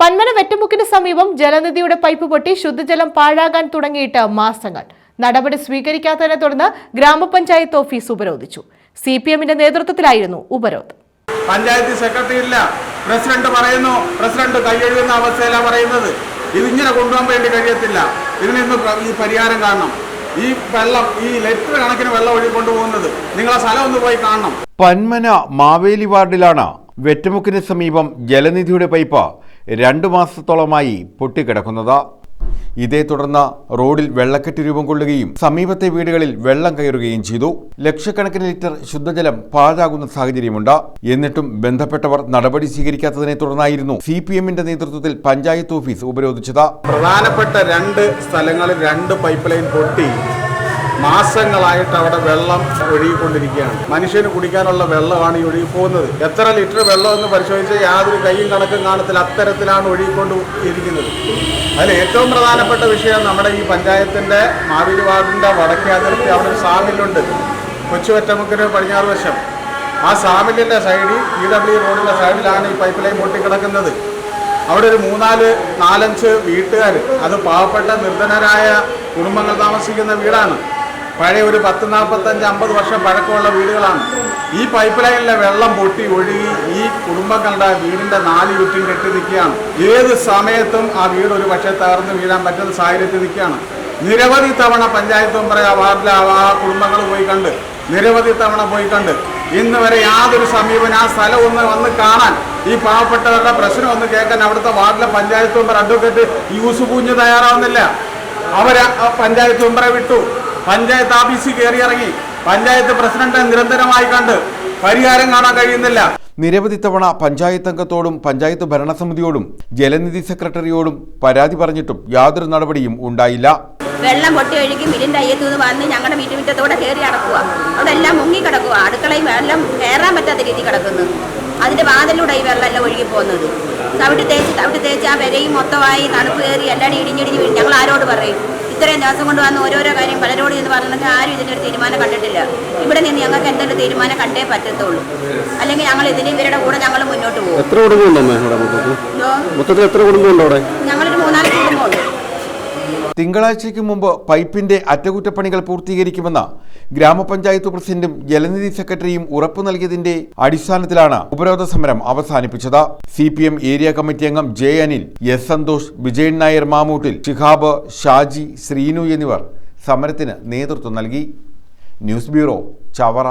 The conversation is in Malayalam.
പന്മന വെറ്റമുക്കിന് സമീപം ജലനിധിയുടെ പൈപ്പ് പൊട്ടി ശുദ്ധജലം പാഴാകാൻ തുടങ്ങിയിട്ട് മാസങ്ങൾ. നടപടി സ്വീകരിക്കാത്തതിനെ തുടർന്ന് ഗ്രാമപഞ്ചായത്ത് ഓഫീസ് ഉപരോധിച്ചു. സി പി എമ്മിന്റെ നേതൃത്വത്തിലായിരുന്നു ഉപരോധം. പഞ്ചായത്ത് സെക്രട്ടറി ഇല്ല പ്രസിഡന്റ് പറയുന്നു പ്രസിഡന്റ് കൈയെഴുതുന്ന അവസ്ഥയിലാണ് പറയുന്നത്. ഇതിങ്ങനെ കൊണ്ടുപോകാൻ വേണ്ടി കഴിയത്തില്ല. ഇതിന് ഇന്ന് ഈ പരിഹാരം കാണണം. ഈ വെള്ളം ഈ ലിറ്റർ കണക്കിന് വെള്ളം ഒഴുകി കൊണ്ടുപോകുന്നത് നിങ്ങളെ സ്ഥലം ഒന്ന് പോയി കാണണം. പന്മന മാവേലി വാർഡിലാണ് വെറ്റമുക്കിന് സമീപം ജലനിധിയുടെ പൈപ്പ് രണ്ടു മാസത്തോളമായി പൊട്ടിക്കിടക്കുന്നത്. ഇതേ തുടർന്ന് റോഡിൽ വെള്ളക്കെട്ട് രൂപം കൊള്ളുകയും സമീപത്തെ വീടുകളിൽ വെള്ളം കയറുകയും ചെയ്തു. ലക്ഷക്കണക്കിന് ലിറ്റർ ശുദ്ധജലം പാഴാകുന്ന സാഹചര്യമുണ്ട്. എന്നിട്ടും ബന്ധപ്പെട്ടവർ നടപടി സ്വീകരിക്കാത്തതിനെ തുടർന്നായിരുന്നു സി പി എമ്മിന്റെ നേതൃത്വത്തിൽ പഞ്ചായത്ത് ഓഫീസ് ഉപരോധിച്ചത്. പ്രധാനപ്പെട്ട രണ്ട് സ്ഥലങ്ങളിൽ രണ്ട് പൈപ്പ് ലൈൻ പൊട്ടി മാസങ്ങളായിട്ട് അവിടെ വെള്ളം ഒഴുകിക്കൊണ്ടിരിക്കുകയാണ്. മനുഷ്യന് കുടിക്കാനുള്ള വെള്ളമാണ് ഈ ഒഴുകി പോകുന്നത്. എത്ര ലിറ്റർ വെള്ളം എന്ന് പരിശോധിച്ചാൽ യാതൊരു കൈയും കണക്കും കാണത്തില്ല. അത്തരത്തിലാണ് ഒഴുകിക്കൊണ്ട് ഇരിക്കുന്നത് അതിൽ ഏറ്റവും പ്രധാനപ്പെട്ട വിഷയം നമ്മുടെ ഈ പഞ്ചായത്തിന്റെ മാവേലി വാർഡിന്റെ വടക്കേ അതിർത്തി അവിടെ ഒരു സാമില്ലുണ്ട്. കൊച്ചുവറ്റമുക്കിന് പടിഞ്ഞാറ് വശം. ആ സാമില്ലിന്റെ സൈഡിൽ ഇ ഡബ്ല്യു റോഡിന്റെ സൈഡിലാണ് ഈ പൈപ്പ് ലൈൻ പൊട്ടിക്കിടക്കുന്നത്. അവിടെ ഒരു മൂന്നാൽ നാലഞ്ച് വീട്ടുകാർ അത് പാവപ്പെട്ട നിർധനരായ കുടുംബങ്ങൾ താമസിക്കുന്ന വീടാണ്. പഴയ ഒരു പത്ത് നാൽപ്പത്തഞ്ച് അമ്പത് വർഷം പഴക്കമുള്ള വീടുകളാണ്. ഈ പൈപ്പ് ലൈനിലെ വെള്ളം പൊട്ടി ഒഴുകി ഈ കുടുംബങ്ങളുടെ വീടിന്റെ നാല് ചുറ്റും കെട്ടി നിൽക്കുകയാണ്. ഏത് സമയത്തും ആ വീട് ഒരു പക്ഷേ തകർന്ന് വീഴാൻ പറ്റുന്ന സാഹചര്യത്തിൽ നിൽക്കുകയാണ്. നിരവധി തവണ പഞ്ചായത്ത് മെമ്പറെ ആ വാർഡിലെ ആ കുടുംബങ്ങൾ പോയി കണ്ട് നിരവധി തവണ പോയി കണ്ട്. ഇന്ന് വരെ യാതൊരു സമീപനം ആ സ്ഥലം ഒന്ന് വന്ന് കാണാൻ ഈ പാവപ്പെട്ടവരുടെ പ്രശ്നം ഒന്ന് കേൾക്കാൻ അവിടുത്തെ വാർഡിലെ പഞ്ചായത്ത് മെമ്പർ അഡ്വക്കേറ്റ് യൂസ് കുഞ്ഞ് തയ്യാറാവുന്നില്ല. അവർ പഞ്ചായത്ത് മെമ്പറെ വിട്ടു. പഞ്ചായത്ത് ഓഫീസിൽ കയറി ഇറങ്ങി പഞ്ചായത്ത് പ്രസിഡന്റ് നിരന്തരമായി കണ്ട് പരിഹാരം കാണാൻ കഴിയുന്നില്ല. നിരവധി തവണ പഞ്ചായത്ത് അംഗത്തോടും പഞ്ചായത്ത് ഭരണസമിതിയോടും ജലനിധി സെക്രട്ടറിയോടും പരാതി പറഞ്ഞിട്ടും യാതൊരു നടപടിയും ഉണ്ടായില്ല. വെള്ളം പൊട്ടി ഒഴുകി മിലിന്റെ അയ്യത്തു നിന്ന് വന്ന് ഞങ്ങളുടെ വീട്ടുമുറ്റത്തോടെ കയറി അടക്കുക. അവിടെ എല്ലാം മുങ്ങി കിടക്കുക. അടുക്കളയും വെള്ളം കയറാൻ പറ്റാത്ത രീതി കിടക്കുന്നു. അതിന്റെ വാതിലൂടെ ഈ വെള്ളം എല്ലാം ഒഴുകി പോകുന്നത്. തവിട്ട് തേച്ച് തവിട്ട് തേച്ച് ആ വിരയും മൊത്തമായി തണുപ്പ് കയറി എല്ലാവരും ഇടിഞ്ഞിടിഞ്ഞ് വീഴും. ഞങ്ങൾ ആരോട് പറയും? ഇത്രയും ദിവസം കൊണ്ട് വന്ന് ഓരോരോ കാര്യം പലരോട് എന്ന് പറഞ്ഞിട്ട് ആരും ഇതിനൊരു തീരുമാനം കണ്ടിട്ടില്ല. ഇവിടെ നിന്ന് ഞങ്ങൾക്ക് എന്തെങ്കിലും തീരുമാനം കണ്ടേ പറ്റത്തുള്ളൂ. അല്ലെങ്കിൽ ഞങ്ങൾ ഇതിന് ഇവരുടെ കൂടെ ഞങ്ങൾ മുന്നോട്ട് പോകും. എത്ര കുടുംബമുണ്ട് മൊത്തത്തിൽ? എത്ര കുടുംബമുണ്ട് കുടുംബമുണ്ട് തിങ്കളാഴ്ചയ്ക്ക് മുമ്പ് പൈപ്പിന്റെ അറ്റകുറ്റപ്പണികൾ പൂർത്തീകരിക്കുമെന്ന് ഗ്രാമപഞ്ചായത്ത് പ്രസിഡന്റും ജലനിധി സെക്രട്ടറിയും ഉറപ്പു നൽകിയതിന്റെ അടിസ്ഥാനത്തിലാണ് ഉപരോധ സമരം അവസാനിപ്പിച്ചത്. C P M area committee അംഗം ജെ അനിൽ എസ് സന്തോഷ് വിജയൻ നായർ മാമൂട്ടിൽ ഷിഹാബ് ഷാജി ശ്രീനു എന്നിവർ സമരത്തിന് നേതൃത്വം നൽകി. News bureau Chavara.